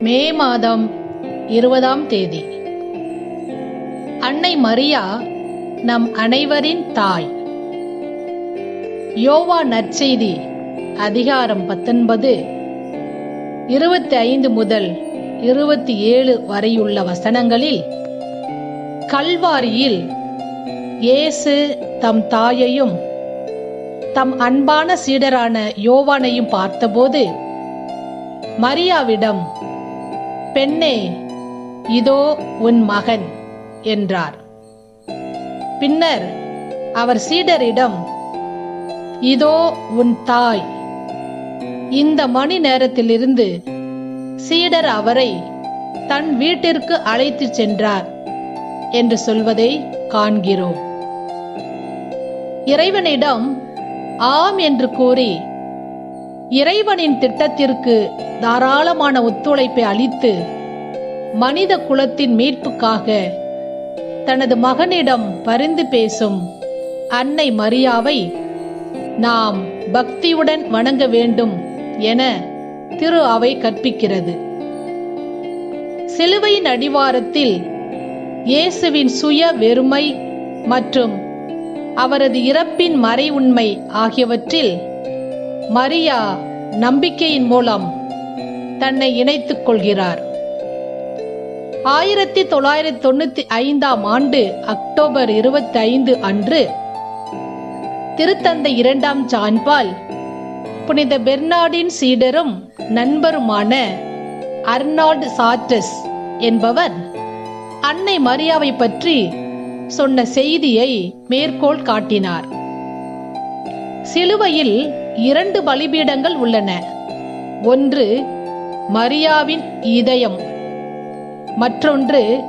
மே மாதம் இருபதாம் தேதி. அன்னை மரியா நம் அனைவரின் தாய். யோவா நற்செய்தி அதிகாரம் பத்தொன்பது இருபத்தி ஐந்து முதல் இருபத்தி ஏழு வரையுள்ள வசனங்களில் கல்வாரியில் இயேசு தம் தாயையும் தம் அன்பான சீடரான யோவானையும் பார்த்தபோது மரியாவிடம் பெண்ணே இதோ உன் மகன் என்றார். பின்னர் அவர் சீடரிடம் இதோ உன் தாய். இந்த மணி நேரத்திலிருந்து சீடர் அவரை தன் வீட்டிற்கு அழைத்துச் சென்றார் என்று சொல்வதை காண்கிறோம். இறைவனிடம் ஆம் என்று கூறி இறைவனின் திட்டத்திற்கு தாராளமான ஒத்துழைப்பை அளித்து மனித குலத்தின் மீட்புக்காக தனது மகனிடம் பரிந்து பேசும் அன்னை மரியாவை நாம் பக்தியுடன் வணங்க வேண்டும் என திரு அவை கற்பிக்கிறது. சிலுவையின் அடிவாரத்தில் இயேசுவின் சுய வெறுமை மற்றும் அவரது இறப்பின் மறை உண்மை ஆகியவற்றில் மரியா நம்பிக்கையின் மூலம் தன்னை இணைத்துக் கொள்கிறார். ஆயிரத்தி தொள்ளாயிரத்தி தொண்ணூத்தி ஐந்தாம் ஆண்டு அக்டோபர் இருபத்தி ஐந்து அன்று திருத்தந்தை இரண்டாம் சான்பால் புனித பெர்னாடின் சீடரும் நண்பருமான அர்னால்டு சாட்டஸ் என்பவர் அன்னை மரியாவை பற்றி சொன்ன செய்தியை மேற்கோள் காட்டினார். சிலுவையில் இரண்டு பலிபீடங்கள் உள்ளன. ஒன்று மரியாவின் இதயம் மற்றொன்று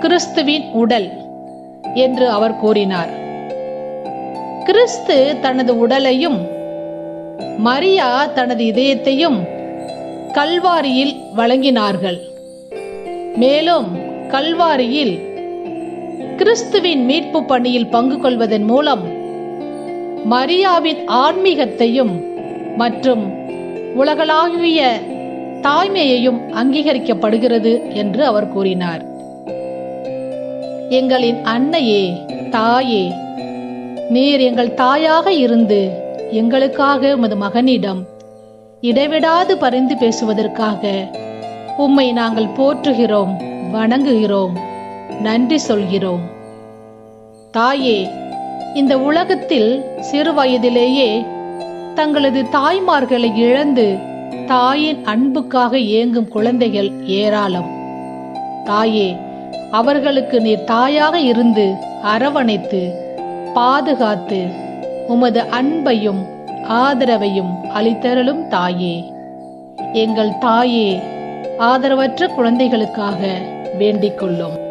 கிறிஸ்துவின் உடல் என்று அவர் கூறினார். கிறிஸ்து தனது உடலையும் மரியா தனது இதயத்தையும் கல்வாரியில் வழங்கினார்கள். மேலும் கல்வாரியில் கிறிஸ்துவின் மீட்பு பணியில் பங்கு கொள்வதன் மூலம் மரியாவின் ஆன்மீகத்தையும் மற்றும் உலகளாவிய தாய்மையையும் அங்கீகரிக்கப்படுகிறது என்று அவர் கூறினார். எங்களின் அன்னையே தாயே நீர் எங்கள் தாயாக இருந்து எங்களுக்காக உமது மகனிடம் இடைவிடாது பரிந்து பேசுவதற்காக உம்மை நாங்கள் போற்றுகிறோம் வணங்குகிறோம் நன்றி சொல்கிறோம். தாயே இந்த உலகத்தில் சிறு வயதிலேயே தங்களது தாய்மார்களை இழந்து தாயின் அன்புக்காக ஏங்கும் குழந்தைகள் ஏராளம். தாயே அவர்களுக்கு நீர் தாயாக இருந்து அரவணைத்து பாதுகாத்து உமது அன்பையும் ஆதரவையும் அளித்தரலும் தாயே. எங்கள் தாயே ஆதரவற்ற குழந்தைகளுக்காக வேண்டிக் கொள்ளும்.